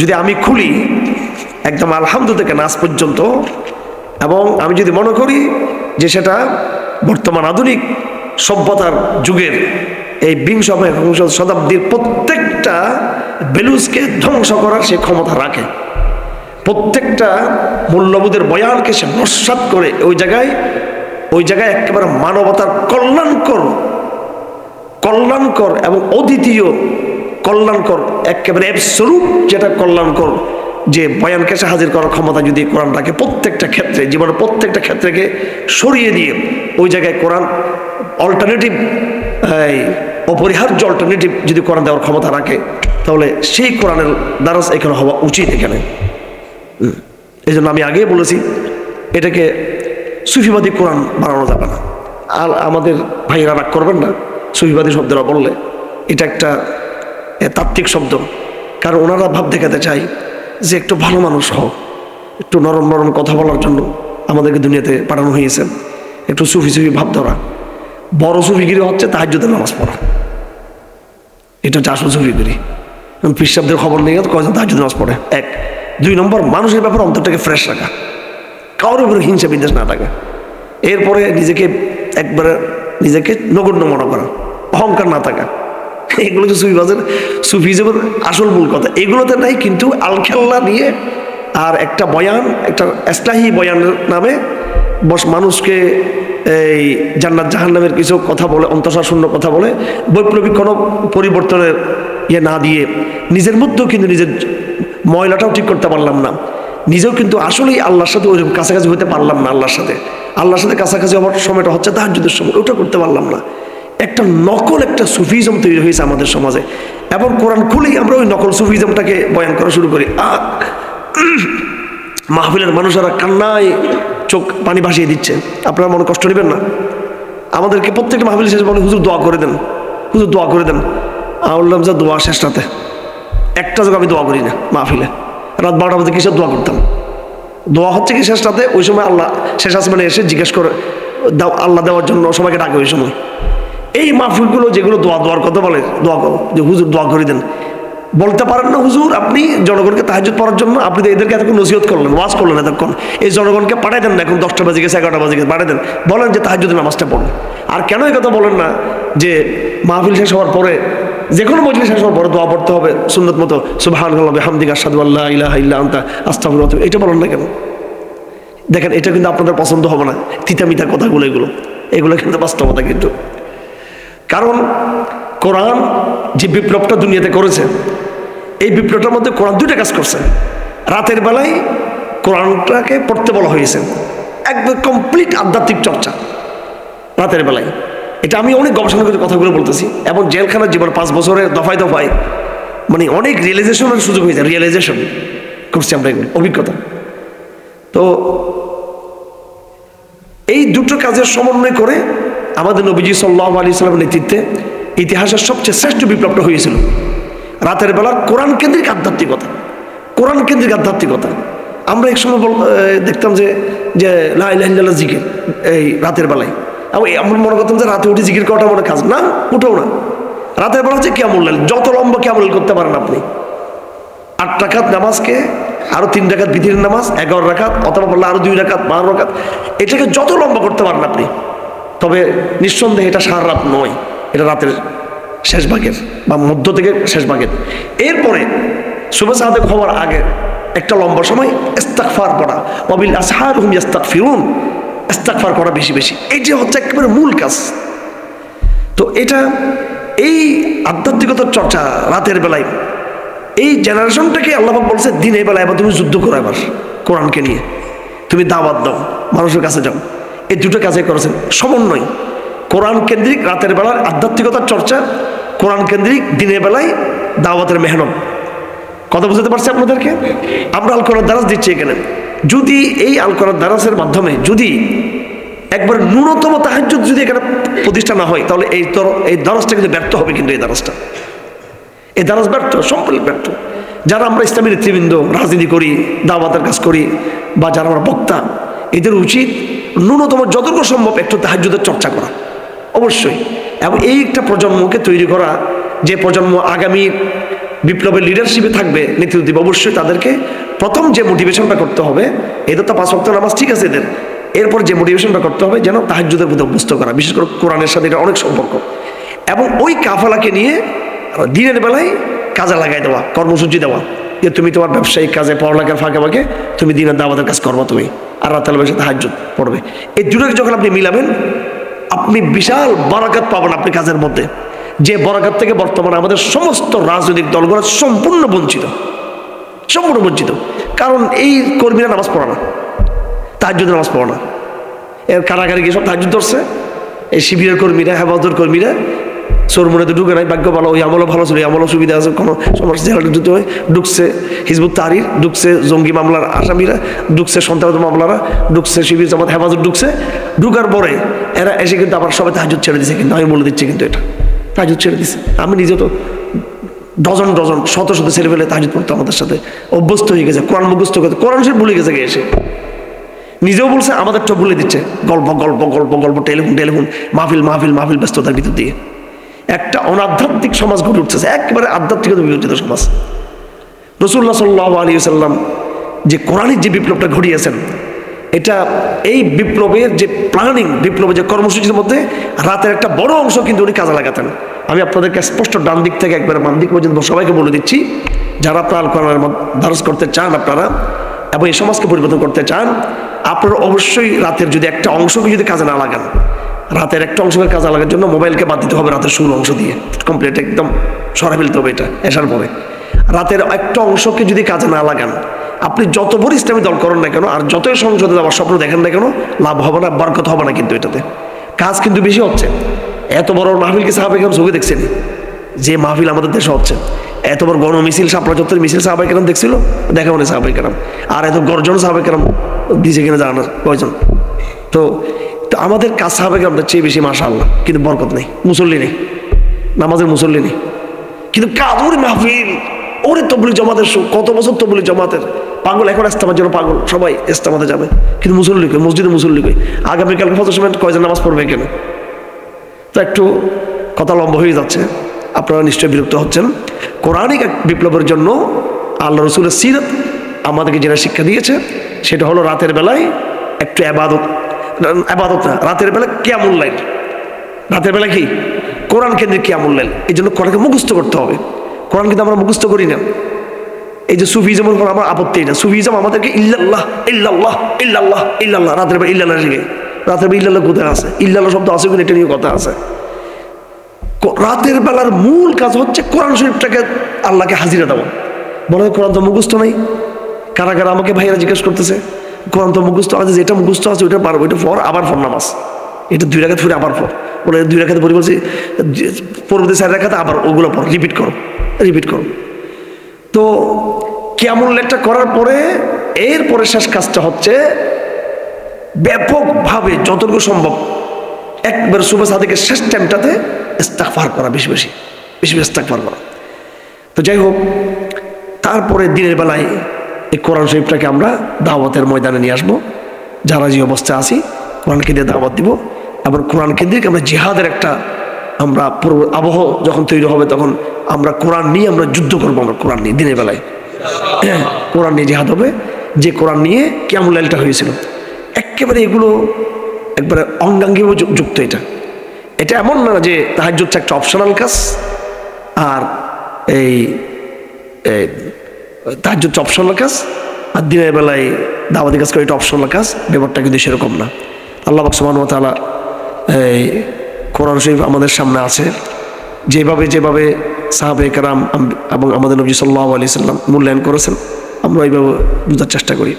যদি আমি খুলি, একদম আলহামদু থেকে নাচ পর্যন্ত, এবং আমি যদি মনে করি যে সেটা বর্তমান আধুনিক সভ্যতার যুগের এই বিংশ শতাব্দীর প্রত্যেকটা বেলুসকে ধ্বংস করার সে ক্ষমতা রাখে। প্রত্যেকটা মূল্যবোধের বয়ানকে সে নস্বাত করে ওই জায়গায় ওই জায়গায় একেবারে মানবতার কল্যাণকর কল্যাণকর এবং অদ্বিতীয় কল্যাণকর, একেবারে স্বরূপ যেটা কল্যাণকর, যে বয়ানকে সে হাজির করার ক্ষমতা যদি কোরআন রাখে, প্রত্যেকটা ক্ষেত্রে, জীবনের প্রত্যেকটা ক্ষেত্রকে সরিয়ে দিয়ে ওই জায়গায় কোরআন অল্টারনেটিভ অপরিহার্য অল্টারনেটিভ যদি কোরআন দেওয়ার ক্ষমতা রাখে, তাহলে সেই কোরআনের দ্বারস এখানে হওয়া উচিত এখানে। এই জন্য আমি আগেই বলেছি, এটাকে সুফিবাদী কোরআন বানানো যাবে না। আর আমাদের ভাইয়েরা রাগ করবেন না, সুফিবাদী শব্দরা বললে এটা একটা তাত্ত্বিক শব্দ। কারণ ওনারা ভাব দেখাতে চাই যে একটু ভালো মানুষ হও, একটু নরম নরম কথা বলার জন্য আমাদেরকে দুনিয়াতে পাঠানো হয়েছে। একটু সুফি সুফি ভাব ধরা। বড় সুফিগিরি হচ্ছে তাহাজ্যদের নামাজ পড়া। এটা হচ্ছে আসল সুফিগিরি পিসাবদের খবর নিয়ে কয়জন তাহাজ্যদ নামাজ পড়ে? এক। দুই নম্বর, মানুষের ব্যাপারে অন্তরটাকে ফ্রেশ রাখা। কারোর উপরে হিংসা বিদ্বেষ না থাকা। এরপরে নিজেকে একবারে নিজেকে নগণ্য মনে করা। অহংকার না থাকা। এগুলো হচ্ছে সুফিবাজের সুফিজমের আসল মূল কথা। এগুলোতে নাই, কিন্তু আলখেল্লা নিয়ে আর একটা বয়ান, একটা এসলাহি বয়ানের নামে বস মানুষকে এই জান্নাত জাহান্নামের কিছু কথা বলে শূন্য কথা বলে, বৈপ্লবিক কোনো পরিবর্তনের ইয়ে না দিয়ে নিজের মধ্যেও কিন্তু নিজের ময়লাটাও ঠিক করতে পারলাম না। নিজেও কিন্তু আসলেই আল্লাহর সাথে ওই কাছাকাছি হতে পারলাম না আল্লাহর সাথে। আল্লাহর সাথে কাছাকাছি হওয়ার সময়টা হচ্ছে তাহার যুদ্ধের সময়। ওটা করতে পারলাম না। একটা নকল একটা সুফিজম তৈরি হয়েছে আমাদের সমাজে। এবং কোরআন খুলেই আমরা ওই নকল সুফিজমটাকে বয়ান করা শুরু করি। আহ, মাহফিলের মানুষেরা কান্নায় চোখ পানি ভাসিয়ে দিচ্ছে। আপনারা মনে কষ্ট নেবেন না। আমাদেরকে প্রত্যেকটা মাহফিল শেষে বলে হুজুর দোয়া করে দেন। হুজুর দোয়া করে দেন। আমি যে দোয়া শেষটাতে একটা জায়গা আমি দোয়া করি না মাহফিলে। রাত বারোটা বাজে কিসের দোয়া করতাম? দোয়া হচ্ছে কি শেষটাতে ওই সময় আল্লাহ শেষ আসমানে এসে জিজ্ঞেস করে দাও আল্লাহ দেওয়ার জন্য সবাইকে ডাকে ওই সময়। এই মাহফিলগুলো যেগুলো দোয়া দোয়ার কথা বলে, দোয়া করো, যে হুজুর দোয়া করে দেন। বলতে পারেন না, হুজুর, আপনি জনগণকে তাহাজুদ পড়ার জন্য আপনি তো এদেরকে এতক্ষণ নসিহত করলেন, ওয়াজ করলেন এতক্ষণ। এই জনগণকে পাঠাই দেন না এখন, দশটা বাজে গেছে, এগারোটা বাজে গেছে, পাঠাই দেন। বলেন যে তাহাজুদের নামাজটা পড়ুন। আর কেন এই কথা বলেন না যে মাহফিল শেষ হওয়ার পরে, যে কোনো মজলিস শেষ হওয়ার পরে দোয়া পড়তে হবে, সুন্নত মতো সুবাহান হামদিকা সাদু আল্লাহ ইলাহা ইল্লা আন্তা আস্তাফুর এটা বলেন না কেন? দেখেন, এটা কিন্তু আপনাদের পছন্দ হবে না, তিতামিতা কথাগুলো এগুলো। এগুলো কিন্তু বাস্তবতা কিন্তু। কারণ কোরআন যে বিপ্লবটা দুনিয়াতে করেছে, এই বিপ্লবটার মধ্যে কোরআন দুইটা কাজ করছে। রাতের বেলায় কোরআনটাকে পড়তে বলা হয়েছে। একদম কমপ্লিট আধ্যাত্মিক চর্চা রাতের বেলায়। এটা আমি অনেক গবেষণা করে কথাগুলো বলতেছি এবং জেলখানার জীবন পাঁচ বছরের দফায় দফায় মানে অনেক রিয়েলাইজেশনের সুযোগ হয়েছে রিয়েলাইজেশন করছি আমরা এগুলো অভিজ্ঞতা। তো এই দুটো কাজের সমন্বয় করে আমাদের নবীজি সাল্লাহ আলী সাল্লামের নেতৃত্বে ইতিহাসের সবচেয়ে শ্রেষ্ঠ বিপ্লবটা হয়েছিল। রাতের বেলা কোরআন কেন্দ্রিক আধ্যাত্মিকতা, কোরআন কেন্দ্রিক আধ্যাত্মিকতা। আমরা এক সময় দেখতাম যে যে লাইল্লাহ জিকির, এই রাতের বেলায়। আমরা মনে করতাম যে রাতে উঠে জিকির করাটা মনে কাজ। না, উঠেও না। রাতের বেলা হচ্ছে কেমন লাল যত লম্বা কেমন করতে পারেন আপনি। আট রাখাত নামাজকে আরও তিন রাখাত বিধির নামাজ, এগারো রাখাত অথবা বললে আরও দুই রাখাত বারো রাখাত এটাকে যত লম্বা করতে পারেন আপনি। তবে নিঃসন্দেহে এটা সারা রাত নয়, এটা রাতের শেষ ভাগের বা মধ্য থেকে শেষ ভাগের। এরপরে শুভে সাহাদে হওয়ার আগে একটা লম্বা সময় ইস্তাকফার পড়া অবিল আসহার হুম ইস্তাক ফিরুন ইস্তাকফার করা বেশি বেশি। এটি হচ্ছে একেবারে মূল কাজ। তো এটা এই আধ্যাত্মিকতার চর্চা রাতের বেলায়, এই জেনারেশনটাকে আল্লাহ বলছে দিনের বেলায় এবার তুমি যুদ্ধ করো এবার, কোরআনকে নিয়ে। তুমি দাওয়াত দাও, মানুষের কাছে যাও। এই দুটো কাজে করেছেন। সমন্বয়। কোরআন কেন্দ্রিক রাতের বেলার আধ্যাত্মিকতার চর্চা, কোরআন কেন্দ্রিক দিনের বেলায় দাওয়াতের মেহনত। কথা বুঝতে পারছি আপনাদেরকে? আমরা আল কোরআন দারাজ দিচ্ছি এখানে। যদি এই আল কোরআন দারাজের মাধ্যমে যদি একবার ন্যূনতম তাহাজ্জুদ যদি এখানে প্রতিষ্ঠা না হয়, তাহলে এই তর এই দারাজটা কিন্তু ব্যর্থ হবে কিন্তু এই দারাজটা। এই দারাজ ব্যর্থ, সম্পূর্ণ ব্যর্থ। যারা আমরা ইসলামী নেতৃবৃন্দ, রাজনীতি করি, দাওয়াতের কাজ করি, বা যারা আমরা বক্তা, এদের উচিত ন্যূনতম যতটুকু সম্ভব একটু তাহাজ্জুদের চর্চা করা। অবশ্যই। এবং এই একটা প্রজন্মকে তৈরি করা, যে প্রজন্ম আগামী বিপ্লবের লিডারশিপে থাকবে, নেতৃত্ব দিবে, অবশ্যই তাদেরকে প্রথম যে মোটিভেশনটা করতে হবে এদের তো পাঁচ ভক্ত নামাজ ঠিক আছে এদের। এরপর যে মোটিভেশনটা করতে হবে, যেন তাহাজুদের মধ্যে অভ্যস্ত করা, বিশেষ করে কোরআনের সাথে এটা অনেক সম্পর্ক। এবং ওই কাফালাকে নিয়ে দিনের বেলায় কাজে লাগাই দেওয়া, কর্মসূচি দেওয়া। যে তুমি তোমার ব্যবসায়িক কাজে পড়ালেখার ফাঁকে ফাঁকে তুমি দিনের দাওয়াতের কাজ করব তুমি, আর রাতাল বেশি তাহাজুদ পড়বে। এই দুটোকে যখন আপনি মিলাবেন, আপনি বিশাল বরাকাত পাবেন আপনি কাজের মধ্যে। যে বরাকাত থেকে বর্তমানে আমাদের সমস্ত রাজনৈতিক দলগুলো সম্পূর্ণ বঞ্চিত। সম্পূর্ণ বঞ্চিত। কারণ এই কর্মীরা নামাজ পড়ে না। তাহাজুদ নামাজ পড়ে না। এর কারাগারে গিয়ে সব তাহাজুদ ধরছে। এই শিবিরের কর্মীরা, হেফাজতের কর্মীরা চোরমুনে তো ঢুকে নাই, ভাগ্য ভালো, ওই আমলও ভালো ছিল আমলও সুবিধা আছে, কোনো সমস্যা হয় ঢুকছে, হিজবুত তাহারির ঢুকছে জঙ্গি মামলার আসামিরা, ঢুকছে সন্ত্রাস মামলারা, ঢুকছে শিবির জামাত হেফাজত ঢুকছে। ঢুকার পরে এরা এসে কিন্তু আবার সবাই তাহাজুদ ছেড়ে দিছে কিন্তু, আমি বলে দিচ্ছি কিন্তু এটা। তাহাজুদ ছেড়ে দিছে। আমি নিজে তো ডজন ডজন, শত শত ছেলে ফেলে তাহাজুদ পড়তো আমাদের সাথে। অভ্যস্ত হয়ে গেছে, কোরআন মুখস্থ করতে কোরআন সে ভুলে গেছে এসে। নিজেও বলছে, আমাদেরটা বলে দিচ্ছে। গল্প গল্প গল্প গল্প, টেলিফোন টেলিফোন, মাহফিল মাহফিল মাহফিল ব্যস্ততার ভিতর দিয়ে। একটা অনাধ্যাত্মিক সমাজ গড়ে উঠতেছে, একেবারে আধ্যাত্মিকতা বিবর্তিত সমাজ। রসুল্লাহ সাল্লাহ আলী সাল্লাম যে কোরআনিক যে বিপ্লবটা ঘটিয়েছেন, এটা এই বিপ্লবের যে প্ল্যানিং বিপ্লবের যে কর্মসূচির মধ্যে রাতের একটা বড় অংশ কিন্তু উনি কাজে লাগাতেন। আমি আপনাদেরকে স্পষ্ট ডান দিক থেকে একবার বাম দিক পর্যন্ত সবাইকে বলে দিচ্ছি, যারা আপনার কোরআনের দারস করতে চান আপনারা এবং এই সমাজকে পরিবর্তন করতে চান, আপনারা অবশ্যই রাতের যদি একটা অংশকে যদি কাজে না লাগান রাতের একটা অংশকে কাজে লাগার জন্য মোবাইলকে বাদ দিতে হবে রাতের শুরু অংশ দিয়ে। কমপ্লিট একদম সরা ফেলতে হবে এটা, এসার পরে। রাতের একটা অংশকে যদি কাজে না লাগান, আপনি যত বড় ইসলামী দল করেন না কেন, আর যতই সংসদে যাওয়ার স্বপ্ন দেখেন না কেন, লাভ হবে না, বরকত হবে না কিন্তু এটাতে। কাজ কিন্তু বেশি হচ্ছে। এত বড় মাহফিলকে সাহাবে কেমন চোখে দেখছেন? যে মাহফিল আমাদের দেশে হচ্ছে। এত বড় গণ মিছিল সাপড়া চত্বর মিছিল সাহাবাই কেরাম দেখছিল? দেখা মানে সাহাবাই কেরাম। আর এত গর্জন সাহাবাই কেরাম দিছে কিনা জানার কয়জন? তো তো আমাদের কাজ সাহাবাই কেরামটা চেয়ে বেশি মাসা আল্লাহ কিন্তু বরকত নেই, মুসল্লি নেই, নামাজের মুসল্লি নেই। কিন্তু কাজ ওরে মাহফিল, ওরে তবলি জমাতের কত বছর তবলি জমাতের? পাগল, এখন ইস্তামার জন্য পাগল, সবাই ইস্তামাতে যাবে। কিন্তু মুসল্লি কই? মসজিদে মুসল্লি কই? আগামীকালকে ফজর সময় কয়জন নামাজ পড়বে কেন? তো একটু কথা লম্বা হয়ে যাচ্ছে, আপনারা নিশ্চয়ই বিরক্ত হচ্ছেন। কোরআনিক এক বিপ্লবের জন্য আল্লাহ রসুলের সিরত আমাদেরকে যেটা শিক্ষা দিয়েছে, সেটা হলো রাতের বেলায় একটু আবাদত আবাদত রাতের বেলা কেমন লাইন রাতের বেলা কি? কোরআন কেন্দ্রে কেমন লাইন এই জন্য কোরআনকে মুখস্থ করতে হবে। কোরআন কিন্তু আমরা মুখস্থ করি না। এই যে সুফিজমের উপর আমার আপত্তি না। সুফিজম আমাদেরকে ইল্লাল্লাহ ইল্লাল্লাহ ইল্লাল্লাহ ইল্লাল্লাহ, রাতের বেলা ইল্লাল্লাহ শিখে রাতের বেলা ইল্লাল্লাহ কোথায় আছে? ইল্লাল্লাহ শব্দ আছে কিনা এটা নিয়ে কথা আছে। রাতের বেলার মূল কাজ হচ্ছে কোরআন শরীফটাকে আল্লাহকে হাজিরা দেওয়া। মনে হয় কোরআন তো মুখস্থ নাই। কারা কারা আমাকে ভাইয়েরা জিজ্ঞেস করতেছে? কোরআন তো মুখস্থ আছে, যেটা মুখস্থ আছে ওইটা পারব ওইটা ফর আবার ফর নামাজ। এটা দুই রেখাতে ফুরে আবার ফর বলে দুই রেখাতে পড়ি বলছি পরবর্তী চার রেখাতে আবার ওগুলো পর রিপিট করো রিপিট করো। তো কেমন লেখটা করার পরে, এরপরে শেষ কাজটা হচ্ছে ব্যাপকভাবে যতটুকু সম্ভব, একবার সুবে সাদিকের শেষ টাইমটাতে ইস্তাকফার করা, বেশি বেশি বেশি বেশি ইস্তাকফার করা। তো যাই হোক, তারপরে দিনের বেলায় এই কোরআন শরীফটাকে আমরা দাওয়াতের ময়দানে নিয়ে আসব। যারা যে অবস্থায় আছি, কোরআনকে দিয়ে দাওয়াত দিব। আবার কোরআন কেন্দ্রিক আমরা জেহাদের একটা আমরা পূর্ব আবহ যখন তৈরি হবে, তখন আমরা কোরআন নিয়ে আমরা যুদ্ধ করব আমরা কোরআন নিয়ে দিনের বেলায়। হ্যাঁ কোরআন নিয়ে জেহাদ হবে। যে কোরআন নিয়ে কেমন লাইলটা হয়েছিল। একেবারে এগুলো একবারে অঙ্গাঙ্গিও যুক্ত এটা। এটা এমন না যে তাহার একটা অপশনাল কাজ। আর এই তাহার হচ্ছে অপশনাল কাজ, আর দিনের বেলায় দাওয়াতি কাজ করে এটা অপশনাল কাজ, ব্যাপারটা কিন্তু সেরকম না। আল্লাহ বাকসমান তালা এই কোরআন শরীফ আমাদের সামনে আছে। যেভাবে যেভাবে সাহাবে কারাম এবং আমাদের নবী সাল্লাহ আলি সাল্লাম মূল্যায়ন করেছেন, আমরা এইভাবে বোঝার চেষ্টা করি।